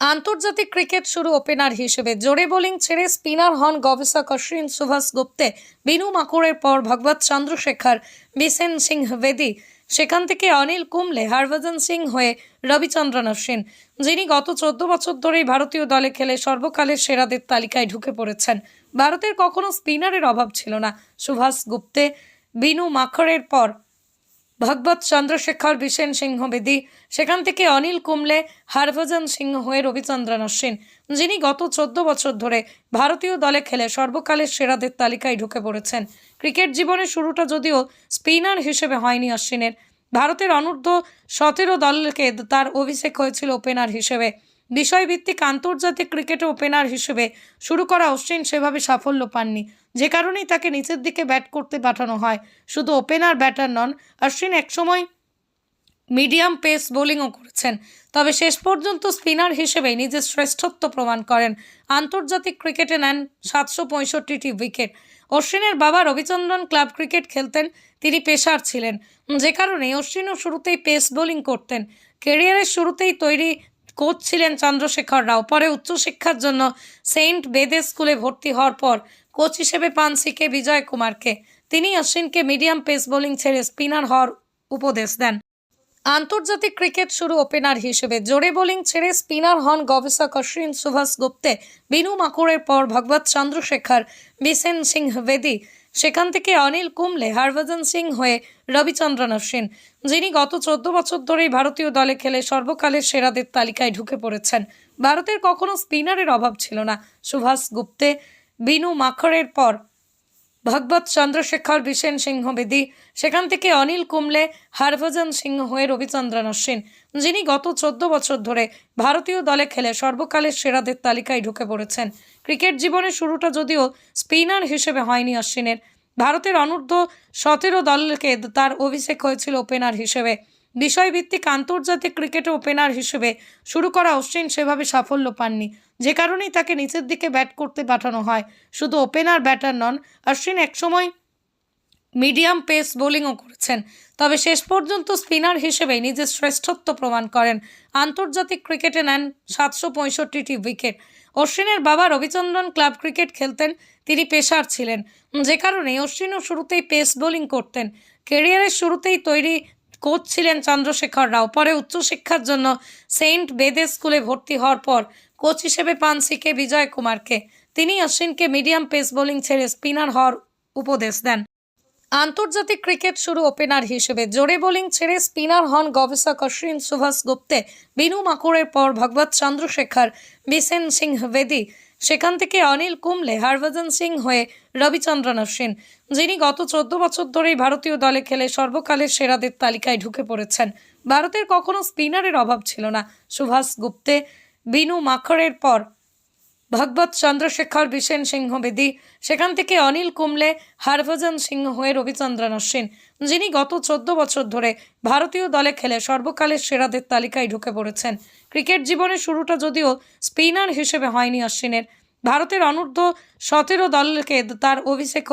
আন্তর্জাতিক ক্রিকেট শুরু ওপেনার হিসেবে জোরে বোলিং ছেড়ে স্পিনার হন গবেষক অশ্বিন সুভাষ গুপ্তে, বিনু মাকুরের পর ভগবত চন্দ্রশেখর বিসেন সিং বেদি সেখান থেকে অনিল কুমলে হরভজন সিং হয়ে রবিচন্দ্রন অশ্বিন, যিনি গত চোদ্দ বছর ধরেই ভারতীয় দলে খেলে সর্বকালের সেরাদের তালিকায় ঢুকে পড়েছেন। ভারতের কখনো স্পিনারের অভাব ছিল না। সুভাষ গুপ্তে, বিনু মাখরের পর ভগবত চন্দ্রশেখর বিশেন সিংহ বেদি। সেখান থেকে অনিল কুমলে হরভজন সিংহ হয়ে রবিচন্দ্রন অশ্বিন, যিনি গত চোদ্দ বছর ধরে ভারতীয় দলে খেলে সর্বকালের সেরাদের তালিকায় ঢুকে পড়েছেন। ক্রিকেট জীবনের শুরুটা যদিও স্পিনার হিসেবে হয়নি অশ্বিনের, ভারতের অনূর্ধ্ব সতেরো দলকে তার অভিষেক হয়েছিল ওপেনার হিসেবে। বিষয়ভিত্তিক আন্তর্জাতিক ক্রিকেটে ওপেনার হিসেবে শুরু করা অশ্বিন সেভাবে সাফল্য পাননি। যে কারণেই তাকে নিচের দিকে ব্যাট করতে পাঠানো হয়। শুধু ওপেনার ব্যাটার নন, অশ্বিন একসময় মিডিয়াম পেস বোলিংও করেছেন। তবে শেষ পর্যন্ত স্পিনার হিসেবেই নিজের শ্রেষ্ঠত্ব প্রমাণ করেন। আন্তর্জাতিক ক্রিকেটে নেন সাতশো পঁয়ষট্টিটি উইকেট অশ্বিনের বাবা রবিচন্দ্রন ক্লাব ক্রিকেট খেলতেন, তিনি পেশার ছিলেন। যে কারণে অশ্বিনও শুরুতেই পেস বোলিং করতেন। কেরিয়ারের শুরুতেই তৈরি কোচ ছিলেন চন্দ্রশেখর রাও। পরে উচ্চশিক্ষার জন্য সেন্ট বেদে স্কুলে ভর্তি হওয়ার পর কোচ হিসেবে পান সিকে বিজয় কুমারকে। তিনি অশ্বিনকে মিডিয়াম পেস বোলিং ছেড়ে স্পিনার হওয়ার উপদেশ দেন। আন্তর্জাতিক ক্রিকেট শুরু ওপেনার হিসেবে জোরে বোলিং ছেড়ে স্পিনার হন গবেষক অশ্বিন সুভাষ গুপ্তে। বিনু মাকুরের পর ভগবত চন্দ্রশেখর বিসেন সিং বেদি সেখান থেকে অনিল কুমলে হরভজন সিং হয়ে রবিচন্দ্রন অশ্বিন যিনি গত চোদ্দ বছর ধরেই ভারতীয় দলে খেলে সর্বকালের সেরাদের তালিকায় ঢুকে পড়েছেন। ভারতের কখনো স্পিনারের অভাব ছিল না। সুভাষ গুপ্তে, বিনু মাখরের পর ভগবত চন্দ্রশেখর বিশেন সিংহ বেদি। সেখান থেকে অনিল কুমলে হরভজন সিংহ হয়ে রবিচন্দ্রন অশ্বিন, যিনি গত চোদ্দ বছর ধরে ভারতীয় দলে খেলে সর্বকালের সেরাদের তালিকায় ঢুকে পড়েছেন। ক্রিকেট জীবনের শুরুটা যদিও স্পিনার হিসেবে হয়নি অশ্বিনের, ভারতের অনূর্ধ্ব সতেরো দলকে তার অভিষেক হয়েছিল ওপেনার হিসেবে। বিষয়ভিত্তিক আন্তর্জাতিক ক্রিকেটে ওপেনার হিসেবে শুরু করা অশ্বিন সেভাবে সাফল্য পাননি। যে কারণেই তাকে নিচের দিকে ব্যাট করতে পাঠানো হয়। শুধু ওপেনার ব্যাটার নন, অশ্বিন একসময় মিডিয়াম পেস বোলিংও করেছেন। তবে শেষ পর্যন্ত স্পিনার হিসেবেই নিজের শ্রেষ্ঠত্ব প্রমাণ করেন। আন্তর্জাতিক ক্রিকেটে নেন সাতশো পঁয়ষট্টিটি উইকেট অশ্বিনের বাবা রবিচন্দ্রন ক্লাব ক্রিকেট খেলতেন, তিনি পেশার ছিলেন। যে কারণে অশ্বিনও শুরুতেই পেস বোলিং করতেন। কেরিয়ারের শুরুতেই তৈরি কোচ ছিলেন চন্দ্রশেখর রাও। পরে উচ্চশিক্ষার জন্য সেন্ট বেদে স্কুলে ভর্তি হওয়ার পর কোচ হিসেবে পান সিকে বিজয় কুমারকে। তিনি অশ্বিনকে মিডিয়াম পেস বোলিং ছেড়ে স্পিনার হওয়ার উপদেশ দেন। আন্তর্জাতিক ক্রিকেট শুরু ওপেনার হিসেবে জোরে বোলিং ছেড়ে স্পিনার হন গবেষক অশ্বিন সুভাষ গুপ্তে। বিনু মাকুরের পর ভগবত চন্দ্রশেখর বিসেন সিংহ বেদি সেখান থেকে অনিল কুমলে হরভজন সিং হয়ে রবিচন্দ্রন অশ্বিন যিনি গত চোদ্দ বছর ধরেই ভারতীয় দলে খেলে সর্বকালের সেরাদের তালিকায় ঢুকে পড়েছেন। ভারতের কখনো স্পিনারের অভাব ছিল না। সুভাষ গুপ্তে, বিনু মাখরের পর ভগবত চন্দ্রশেখর বিশেন সিংহ বেদি। সেখান থেকে অনিল কুমলে হরভজন সিংহ হয়ে রবিচন্দ্রন অশ্বিন, যিনি গত চোদ্দ বছর ধরে ভারতীয় দলে খেলে সর্বকালের সেরাদের তালিকায় ঢুকে পড়েছেন। ক্রিকেট জীবনের শুরুটা যদিও স্পিনার হিসেবে হয়নি অশ্বিনের, ভারতের অনূর্ধ্ব সতেরো দলকে তার অভিষেক